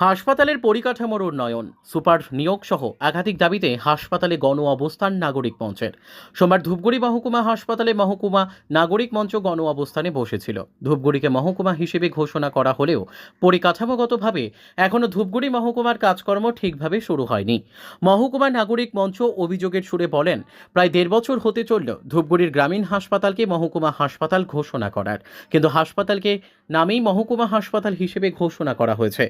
হাসপাতালের পরিকাঠামোর উন্নয়ন, সুপার নিয়োগ সহ একাধিক দাবিতে হাসপাতালে গণ অবস্থান নাগরিক মঞ্চের। সোমবার ধূপগুড়ি মহকুমা হাসপাতালে মহকুমা নাগরিক মঞ্চ গণ অবস্থানে বসেছিল। ধূপগুড়িকে মহকুমা হিসেবে ঘোষণা করা হলেও পরিকাঠামোগতভাবে এখনও ধূপগুড়ি মহকুমার কাজকর্ম ঠিকভাবে শুরু হয়নি। মহকুমা নাগরিক মঞ্চ অভিযোগের সুরে বলেন, প্রায় দেড় বছর হতে চলল ধূপগুড়ির গ্রামীণ হাসপাতালকে মহকুমা হাসপাতাল ঘোষণা করার। কিন্তু হাসপাতালকে নামেই মহকুমা হাসপাতাল হিসেবে ঘোষণা করা হয়েছে।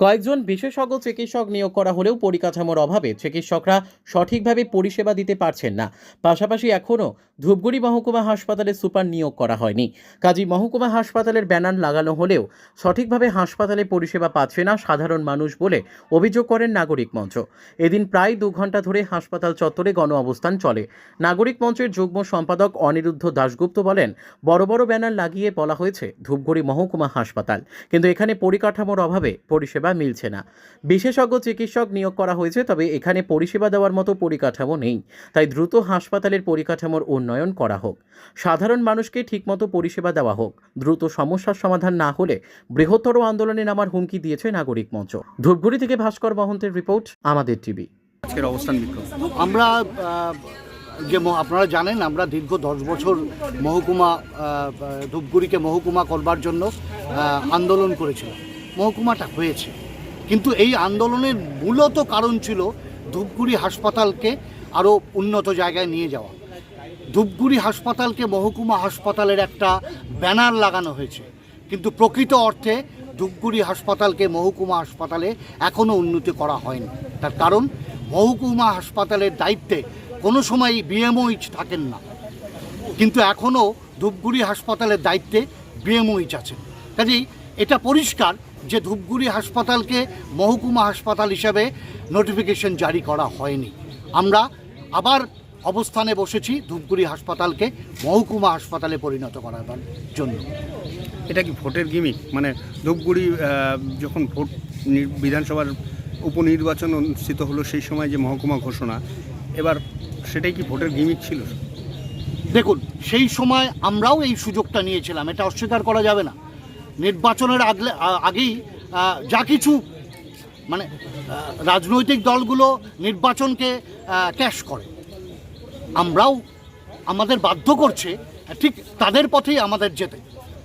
কয়েকজন বিশেষজ্ঞ চিকিৎসক নিয়োগ করা হলেও পরিকাঠামোর অভাবে চিকিৎসকরা সঠিকভাবে পরিষেবা দিতে পারছেন না। পাশাপাশি এখনও ধূপগুড়ি মহকুমা হাসপাতালে সুপার নিয়োগ করা হয়নি। কাজী মহকুমা হাসপাতালের ব্যানার লাগানো হলেও সঠিকভাবে হাসপাতালে পরিষেবা পাচ্ছে না সাধারণ মানুষ বলে অভিযোগ করেন নাগরিক মঞ্চ। এদিন প্রায় দু ঘণ্টা ধরে হাসপাতাল চত্বরে গণ অবস্থান চলে। নাগরিক মঞ্চের যুগ্ম সম্পাদক অনিরুদ্ধ দাশগুপ্ত বলেন, বড় বড় ব্যানার লাগিয়ে বলা হয়েছে ধূপগুড়ি মহকুমা হাসপাতাল, কিন্তু এখানে পরিকাঠামোর অভাবে পরিষেবা মিলছে না। বিশেষজ্ঞ চিকিৎসক নিয়োগ করা হয়েছে, তবে এখানে পরিষেবা দেওয়ার মতো পরিকাঠামো নেই। তাই দ্রুত হাসপাতালের পরিকাঠামোর উন্নয়ন করা হোক। সাধারণ মানুষকে ঠিকমতো পরিষেবা দেওয়া হোক। দ্রুত সমস্যার সমাধান না হলে বৃহত্তর আন্দোলনে নামার হুমকি দিয়েছে নাগরিক মঞ্চ। ধূপগুড়ি থেকে ভাস্কর মহন্তের রিপোর্ট, আমাদের টিভি। আজকের অবস্থান আমরা যে আপনারা জানেন, আমরা দীর্ঘ দশ বছর মহকুমা ধূপগুড়িকে মহকুমা করবার জন্য আন্দোলন করেছিলাম। মহকুমাটা হয়েছে। কিন্তু এই আন্দোলনের মূলত কারণ ছিল ধূপগুড়ি হাসপাতালকে আরও উন্নত জায়গায় নিয়ে যাওয়া। ধূপগুড়ি হাসপাতালকে মহকুমা হাসপাতালের একটা ব্যানার লাগানো হয়েছে। কিন্তু প্রকৃত অর্থে ধূপগুড়ি হাসপাতালকে মহকুমা হাসপাতালে এখনও উন্নতি করা হয়নি। তার কারণ, মহকুমা হাসপাতালের দায়িত্বে কোনো সময় বিএমওইচ থাকেন না। কিন্তু এখনও ধূপগুড়ি হাসপাতালের দায়িত্বে বিএমওইচ আছেন। কাজেই এটা পরিষ্কার যে ধূপগুড়ি হাসপাতালকে মহকুমা হাসপাতাল হিসাবে নোটিফিকেশন জারি করা হয়নি। আমরা আবার অবস্থানে বসেছি ধূপগুড়ি হাসপাতালকে মহকুমা হাসপাতালে পরিণত করার জন্য। এটা কি ভোটের গিমিক মানে ধূপগুড়ি যখন ভোট বিধানসভার উপনির্বাচন অনুষ্ঠিত হলো সেই সময় যে মহকুমা ঘোষণা এবার সেটাই কি ভোটের গিমিক ছিল? দেখুন সেই সময় আমরাও এই সুযোগটা নিয়েছিলাম এটা অস্বীকার করা যাবে না। নির্বাচনের আগলে আগেই যা কিছু মানে রাজনৈতিক দলগুলো নির্বাচনকে ক্যাশ করে। আমরাও, আমাদের বাধ্য করছে, ঠিক তাদের পথেই আমাদের যেতে।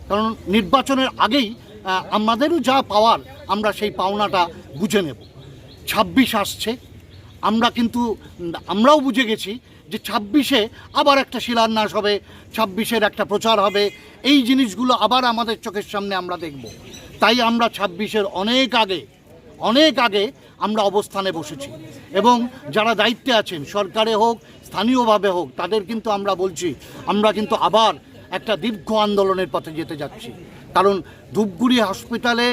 কারণ নির্বাচনের আগেই আমাদেরও যা পাওয়ার, আমরা সেই পাওনাটা বুঝে নেব। ছাব্বিশ আসছে, আমরা কিন্তু আমরাও বুঝে গেছি যে ছাব্বিশে আবার একটা শিলান্যাস হবে, ছাব্বিশের একটা প্রচার হবে, এই জিনিসগুলো আবার আমাদের চোখের সামনে আমরা দেখব। তাই আমরা ছাব্বিশের অনেক আগে অনেক আগে আমরা অবস্থানে বসেছি। এবং যারা দায়িত্বে আছেন, সরকারে হোক, স্থানীয়ভাবে হোক, তাদের কিন্তু আমরা বলছি, আমরা কিন্তু আবার একটা দীর্ঘ আন্দোলনের পথে যেতে যাচ্ছি। কারণ ধূপগুড়ি হসপিটালে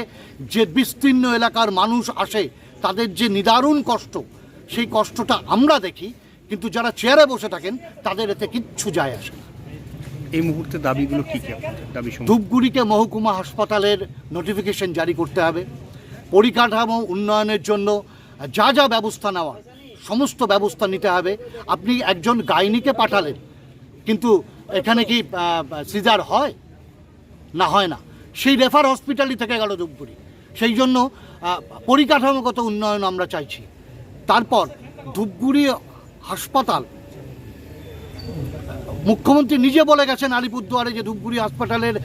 যে বিস্তীর্ণ এলাকার মানুষ আসে, তাদের যে নিদারুণ কষ্ট, সেই কষ্টটা আমরা দেখি কিন্তু যারা চেয়ারে বসে থাকেন তাদের এতে কিচ্ছু যায় আসে না। এই মুহূর্তে দাবিগুলো কি কি দাবি? ধূপগুড়িকে মহকুমা হাসপাতালের নোটিফিকেশন জারি করতে হবে। পরিকাঠামো উন্নয়নের জন্য যা যা ব্যবস্থা নেওয়ার সমস্ত ব্যবস্থা নিতে হবে। আপনি একজন গাইনিকে পাঠালেন কিন্তু এখানে কি সিজার হয়? না হয় না। সেই রেফার হসপিটালই থেকে গেল ধূপগুড়ি। সেই জন্য পরিকাঠামোগত উন্নয়ন আমরা চাইছি। তারপর ধূপগুড়ি হাসপাতাল। মুখ্যমন্ত্রী নিজে বলে গেছেন আলিপুরদুয়ারে যে ধূপগুড়ি হাসপাতালের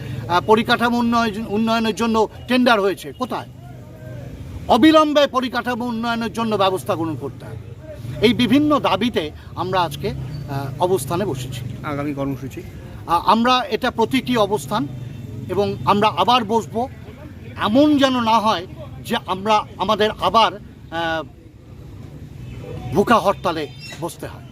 পরিকাঠামো উন্নয়ন উন্নয়নের জন্য টেন্ডার হয়েছে। কোথায়? অবিলম্বে পরিকাঠামো উন্নয়নের জন্য ব্যবস্থা গ্রহণ করতে হবে। এই বিভিন্ন দাবিতে আমরা আজকে অবস্থানে বসেছি। আগামী কর্মসূচি? আমরা এটা প্রতীকী অবস্থান এবং আমরা আবার বসবো। এমন যেন না হয় যে আমরা আমাদের আবার ভুকা হরতালে বসতে হয়।